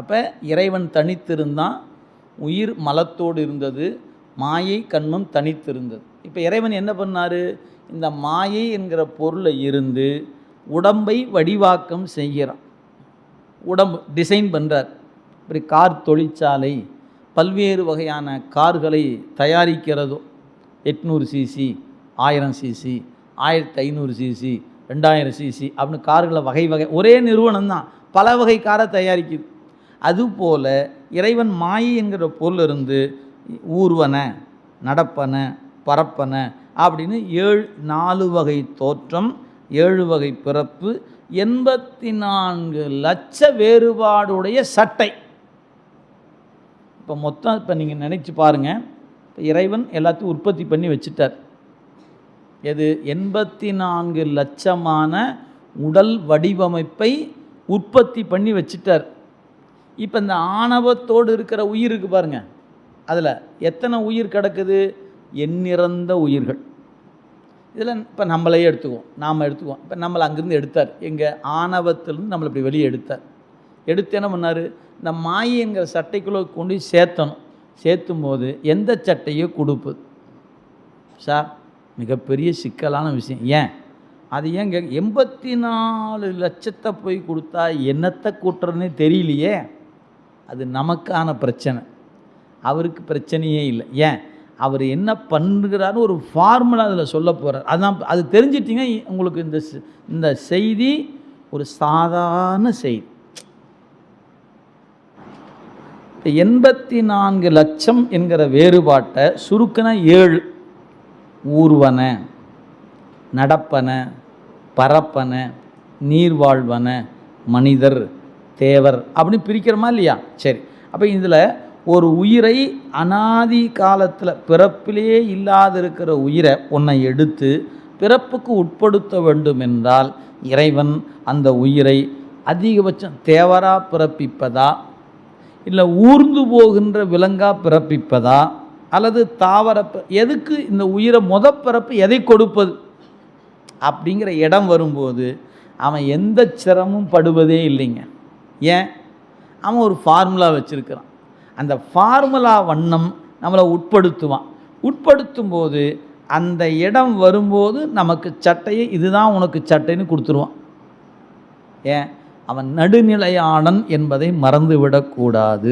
அப்போ இறைவன் தனித்திருந்தான் உயிர் மலத்தோடு இருந்தது மாயை கண்மம் தனித்திருந்தது. இப்போ இறைவன் என்ன பண்ணார்? இந்த மாயை என்கிற பொருளை இருந்து உடம்பை வடிவாக்கம் செய்கிறான். உடம்பு டிசைன் பண்ணுறார் இப்படி கார் தொழிற்சாலை பல்வேறு வகையான கார்களை தயாரிக்கிறதோ எட்நூறு சிசி ஆயிரம் சிசி ஆயிரத்தி ஐநூறு சிசி ரெண்டாயிரம் சிசி அப்படின்னு கார்களை வகை வகை ஒரே நிறுவனம் தான். பல வகை காரை தயாரிக்குது. அதுபோல இறைவன் மாயை என்கிற பொருள் இருந்து ஊர்வன நடப்பன பரப்பன அப்படின்னு ஏழு நாலு வகை தோற்றம் ஏழு வகை பிறப்பு எண்பத்தி நான்கு லட்ச வேறுபாடுடைய சட்டை. இப்போ மொத்தம் இப்போ நீங்கள் நினச்சி பாருங்கள் இப்போ இறைவன் எல்லாத்தையும் உற்பத்தி பண்ணி வச்சுட்டார். எது? எண்பத்தி நான்கு லட்சமான உடல் வடிவமைப்பை உற்பத்தி பண்ணி வச்சுட்டார். இப்போ இந்த ஆணவத்தோடு இருக்கிற உயிர் பாருங்கள் அதில் எத்தனை உயிர் கிடக்குது? எண்ணிறந்த உயிர்கள். இதில் இப்போ நம்மளையே எடுத்துக்குவோம். நாம் எடுத்துக்குவோம். இப்போ நம்மளை அங்கேருந்து எடுத்தார். எங்கள் ஆணவத்திலேருந்து நம்மளை இப்படி வெளியே எடுத்தார். எடுத்து என்ன பண்ணார்? இந்த மாயிங்கிற சட்டைக்குள்ளே கொண்டு சேர்த்தணும். சேர்த்தும் போது எந்த சட்டையோ கொடுப்பு. சார் மிகப்பெரிய சிக்கலான விஷயம். ஏன்? அது ஏன் எண்பத்தி நாலு லட்சத்தை போய் கொடுத்தா என்னத்தை கூட்டுறதுன்னு தெரியலையே. அது நமக்கான பிரச்சனை. அவருக்கு பிரச்சனையே இல்லை. ஏன்? அவர் என்ன பண்ணுகிறாருன்னு ஒரு ஃபார்முலா அதில் சொல்ல போகிறார் அதான் அது தெரிஞ்சிட்டிங்கன்னா உங்களுக்கு இந்த இந்த செய்தி ஒரு சாதாரண செய்தி. எண்பத்தி நான்கு லட்சம் என்கிற வேறுபாட்டை சுருக்கின ஏழு. ஊர்வன நடப்பன பரப்பன நீர்வாழ்வன மனிதர். தேவர் அப்படின்னு பிரிக்கிறோமா இல்லையா? சரி. அப்போ இதில் ஒரு உயிரை அனாதி காலத்தில் பிறப்பிலேயே இல்லாது இருக்கிற உயிரை ஒன்றை எடுத்து பிறப்புக்கு உட்படுத்த வேண்டும் என்றால் இறைவன் அந்த உயிரை அதிகபட்சம் தேவரா பிறப்பிப்பதா? இல்லை ஊர்ந்து போகின்ற விலங்காக பிறப்பிப்பதா? அல்லது தாவர எதுக்கு இந்த உயிரை முத பிறப்பு எதை கொடுப்பது? அப்படிங்கிற இடம் வரும்போது அவன் எந்த சிரமும் படுவதே இல்லைங்க. ஏன்? அவன் ஒரு ஃபார்முலா வச்சுருக்கிறான். அந்த ஃபார்முலா வண்ணம் நம்மளை உட்படுத்துவான். உட்படுத்தும் போது அந்த இடம் வரும்போது நமக்கு சட்டையை இதுதான் உனக்கு சட்டைன்னு கொடுத்துருவான். ஏன்? அவன் நடுநிலையாளன் என்பதை மறந்துவிடக்கூடாது.